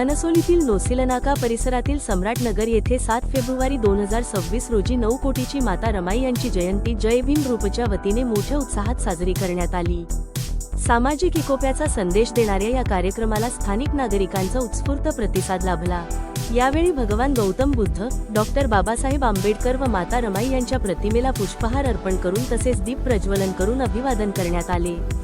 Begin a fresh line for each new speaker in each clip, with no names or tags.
घनसोलीतील नोसिलनाका परिसरातील सम्राट नगर येथे सात फेब्रुवारी दोन हजार सव्वीस रोजी नऊ कोटीची माता रमाई यांची जयंती जय भीम ग्रुपच्या वतीने मोठ्या उत्साहात साजरी करण्यात आली. सामाजिक एकोप्याचा संदेश देणाऱ्या या कार्यक्रमाला स्थानिक नागरिकांचा उत्स्फूर्त प्रतिसाद लाभला. यावेळी भगवान गौतम बुद्ध डॉक्टर बाबासाहेब आंबेडकर व माता रमाई यांच्या प्रतिमेला पुष्पहार अर्पण करून तसेच दीप प्रज्वलन करून अभिवादन करण्यात आले.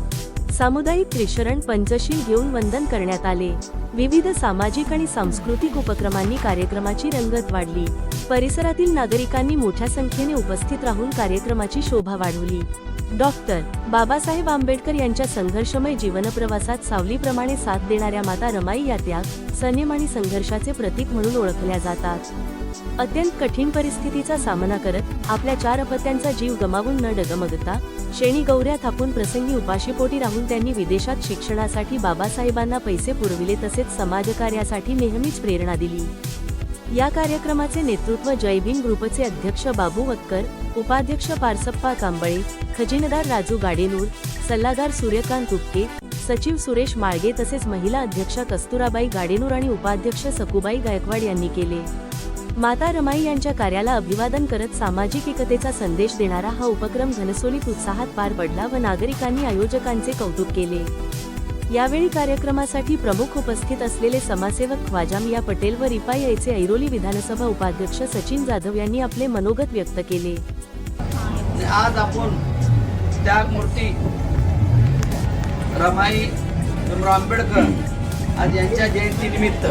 सामुदायिक त्रिशरण पंचशील घेऊन वंदन करण्यात आले. विविध सामाजिक आणि सांस्कृतिक उपक्रमांनी कार्यक्रमाची रंगत वाढली. परिसरातील नागरिकांनी मोठ्या संख्येने उपस्थित राहून कार्यक्रमाची शोभा वाढवली. डॉक्टर बाबासाहेब आंबेडकर यांच्या संघर्षमय जीवनप्रवासात सावलीप्रमाणे साथ देणाऱ्या माता रमाई या त्याग संयम आणि संघर्षाचे प्रतीक म्हणून ओळखल्या जातात. अत्यंत कठीण परिस्थितीचा सामना करत आपल्या चार अपत्यांचा जीव गमावून न डगमगता शेणी गौऱ्या थापून प्रसंगी उपाशीपोटी राहून त्यांनी विदेशात शिक्षणासाठी बाबासाहेबांना पैसे पुरविले तसेच समाजकार्यासाठी नेहमीच प्रेरणा दिली. या कार्यक्रमाचे नेतृत्व जयभीम ग्रुपचे अध्यक्ष बाबू वक्कर उपाध्यक्ष पारसप्पा कांबळे खजिनदार राजू गाडेनूर सल्लागार सूर्यकांत तुपके सचिव सुरेश माळगे तसेच महिला अध्यक्षा कस्तुराबाई गाडेनूर आणि उपाध्यक्ष सकुबाई गायकवाड यांनी केले. माता रमाई यांच्या कार्याला अभिवादन करत सामाजिक एकतेचा संदेश देणारा हा उपक्रम घनसोलीत उत्साहात पार पडला व नागरिकांनी आयोजकांचे कौतुक केले. यावेळी कार्यक्रमासाठी प्रमुख उपस्थित असलेले समाजसेवक ख्वाजामिया पटेल व रिपाईचे ऐरोली विधानसभा उपाध्यक्ष सचिन जाधव यांनी आपले मनोगत व्यक्त केले.
आज आपण त्यागमूर्ती रमाई आंबेडकर आज यांच्या जयंतीनिमित्त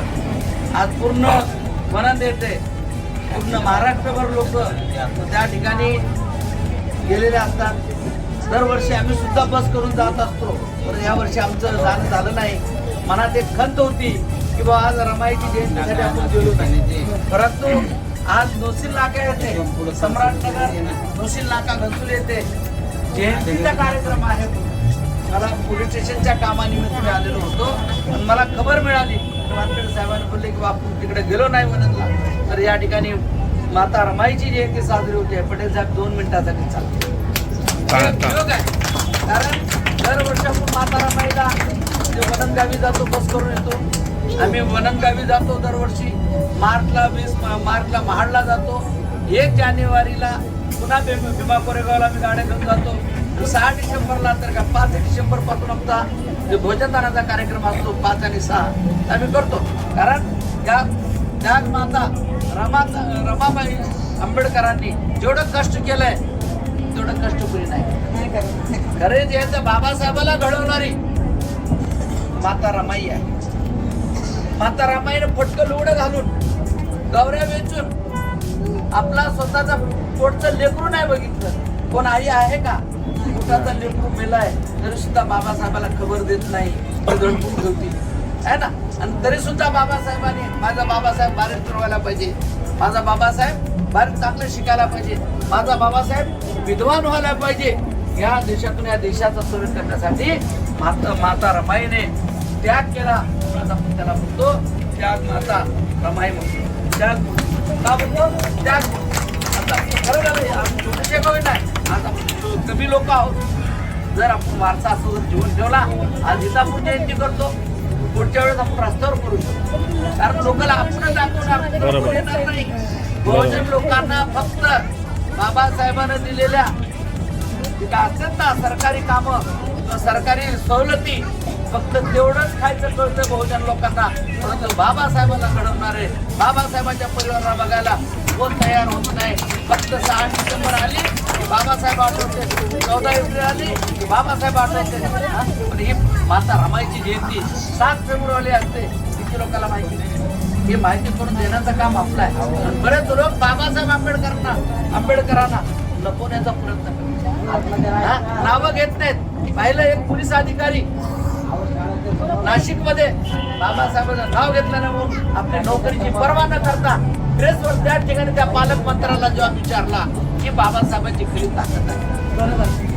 आज पूर्ण मनात येते. पूर्ण महाराष्ट्रभर लोक त्या ठिकाणी गेलेले असतात. दरवर्षी आम्ही सुद्धा बस करून जात असतो. पण यावर्षी आमचं जाणं झालं नाही. मनात एक खंत होती की बा आज रमाईची जयंतीसाठी आपण गेलो नाही. परंतु आज नोसील नाका येते. सम्राटनगर नोसील नाका घनसुल येते. जयंतीचा कार्यक्रम आहे मला पोलीस स्टेशनच्या कामानिमित्त मी आलेलो होतो. आणि मला खबर मिळाली. वानखेडे साहेबांनी बोलले की बापू तिकडे गेलो नाही वनंदला तर या ठिकाणी माता रमाईची जयंती साजरी होते. पटेल साहेब दोन मिनिटासाठी चालते कारण दरवर्षी आपण माता रमाईला म्हणजे वनंदगावी जातो बस करून येतो. आम्ही वनंदगावी जातो दरवर्षी. मार्चला वीस मार्चला महाडला जातो. एक जानेवारीला पुन्हा भीमा कोरेगावला आम्ही गाड्या घेऊन जातो. सहा डिसेंबरला तर का पाच डिसेंबरपासून आमचा जो भोजनदानाचा कार्यक्रम असतो पाच आणि सहा आम्ही करतो. कारण या माता रमा रमाबाई आंबेडकरांनी जेवढं कष्ट केलंय तेवढं कष्ट पुरी नाही खरे ते बाबासाहेबाला घडवणारी माता रमाई आहे. माता रमाईने फटकं लुगडं घालून गवऱ्या वेचून आपला स्वतःचा पोटचं लेकरू नाही बघितलं. कोण आई आहे का? पोटाचा लिंबू मेलाय तरी सुद्धा बाबासाहेबाला खबर देत नाही. आहे ना? आणि तरी सुद्धा बाबासाहेबांनी माझा बाबासाहेब भारत फिरवायला पाहिजे. माझा बाबासाहेब भारत चांगलं शिकायला पाहिजे. माझा बाबासाहेब विद्वान व्हायला पाहिजे. या देशातून या देशाचा सुरू करण्यासाठी माता माता रमाईने त्याग केला. आता आपण त्याला म्हणतो त्याग माता रमाई म्हणतो. त्याग का म्हणतो? त्याग म्हणतो. कमी लोक आहोत. जर आपण वारसा असं जर जीवन ठेवला आज इथं आपण जयंती करतो पुढच्या वेळेस आपण रस्त्यावर करू शकतो. कारण लोकांना आपण दाखवणार कोण येणार नाही. बहुजन लोकांना फक्त बाबासाहेबांना दिलेल्या ना सरकारी कामं सरकारी सवलती फक्त तेवढंच खायचं कळतं बहुजन लोकांना. परंतु बाबासाहेबांना घडवणारे बाबासाहेबांच्या परिवाराला बघायला कोण तयार होत नाही? फक्त सहा डिसेंबर आली की बाबासाहेब आठवते चौदा एप्रिल आली की बाबासाहेब आठवते. पण ही माता रमाईची जयंती सात फेब्रुवारी असते. किती लोकांना माहिती नाही. हे माहिती करून देण्याचं काम आपलं आहे. बरेच लोक बाबासाहेब आंबेडकरांना आंबेडकरांना लपवण्याचा प्रयत्न करतात. नावं घेत नाहीत. पाहिलं एक पोलीस अधिकारी नाशिकमध्ये बाबासाहेबांचं नाव घेतल्याने ना आपल्या नोकरीची पर्वा न करता प्रेसवर त्या ठिकाणी त्या पालकमंत्र्याला जेव्हा विचारला की बाबासाहेबांची खरी ताकद आहे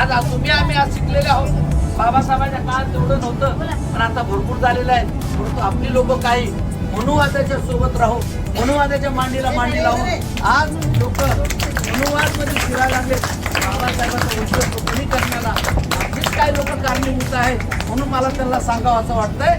आज आ- तुम्ही आम्ही आज शिकलेले आहोत. बाबासाहेबांच्या काळात तेवढं नव्हतं पण आता भरपूर झालेलं आहे. परंतु आपली लोक काही मनुवादाच्या सोबत राहू मनुवादाच्या मांडीला मांडी लावून आज लोक मनुवादमध्ये फिरायला लागले. बाबासाहेबांचा उपयोग कोणी करण्याला आपलीच काही लोक कारणीभूत आहे म्हणून मला त्यांना सांगावं असं वाटतंय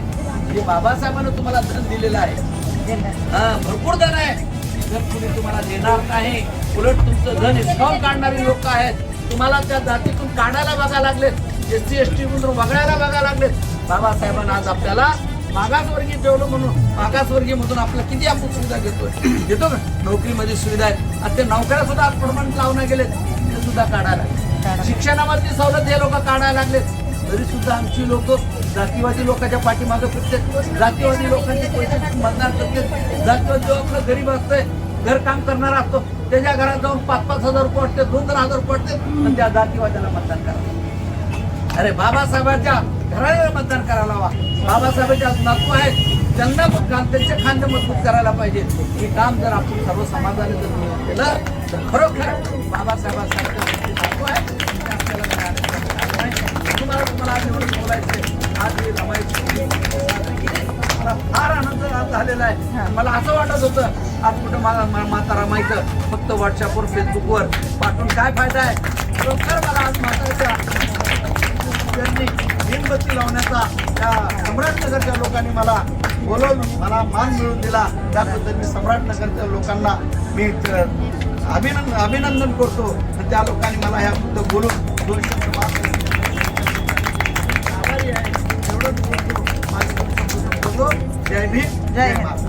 हे बाबासाहेबांना तुम्हाला धन दिलेलं आहे. भरपूर धन आहे धन कुणी तुम्हाला देणार नाही उलट तुमचं धन हिसकावून काढणारी लोक आहेत. तुम्हाला त्या जातीतून काढायला बघा लागलेत. एस सी एस टी मधून वगळायला बघा लागलेत. बाबासाहेबांना आज आपल्याला मागासवर्गीय ठेवलं म्हणून मागासवर्गीय मधून आपल्याला किती आपण सुविधा घेतोय? घेतो का? नोकरीमध्ये सुविधा आहे आता ते नोकऱ्या सुद्धा आज परमनंट लावण्या गेलेत. ते सुद्धा काढायला शिक्षणामधली सवलत हे लोक काढायला लागलेत. तरी सुद्धा आमची लोक जातीवादी लोकांच्या पाठीमागं फिरतात जातीवादी लोकांचे पैसे मतदान करते जातीवादी जो आपलं गरीब असतंय घर काम करणारा असतो त्याच्या घरात जाऊन पाच पाच हजार रुपये वाटते दोन दोन हजार रुपये वाटते आणि त्या जातीवाद्याला मतदान करा. अरे बाबासाहेबांच्या घराला मतदान करायला हवा बाबासाहेबांच्या नातू आहेत त्यांना पण काम त्यांचे खांदे मजबूत करायला पाहिजे. हे काम जर आपण सर्व समाजाने जर केलं तर खरोखर बाबासाहेबांसारखं नातू आहे आपल्याला तुम्हाला तुम्हाला आज एवढं बोलायचं आज मी रमायची मला फार आनंद आज झालेला आहे मला असं वाटत होतं आज कुठं मला माता रमायचं फक्त व्हॉट्सअपवर फेसबुकवर पाठवून काय फायदा आहे खरोखर मला आज माताच्या त्यांनी मेणबत्ती लावण्याचा त्या सम्राटनगरच्या लोकांनी मला बोलवलं मला मान मिळवून दिला त्याबद्दल मी सम्राटनगरच्या लोकांना मी अभिनंद अभिनंदन अभिनंदन करतो. आणि त्या लोकांनी मला ह्याबद्दल बोलून दोन शब्द 你转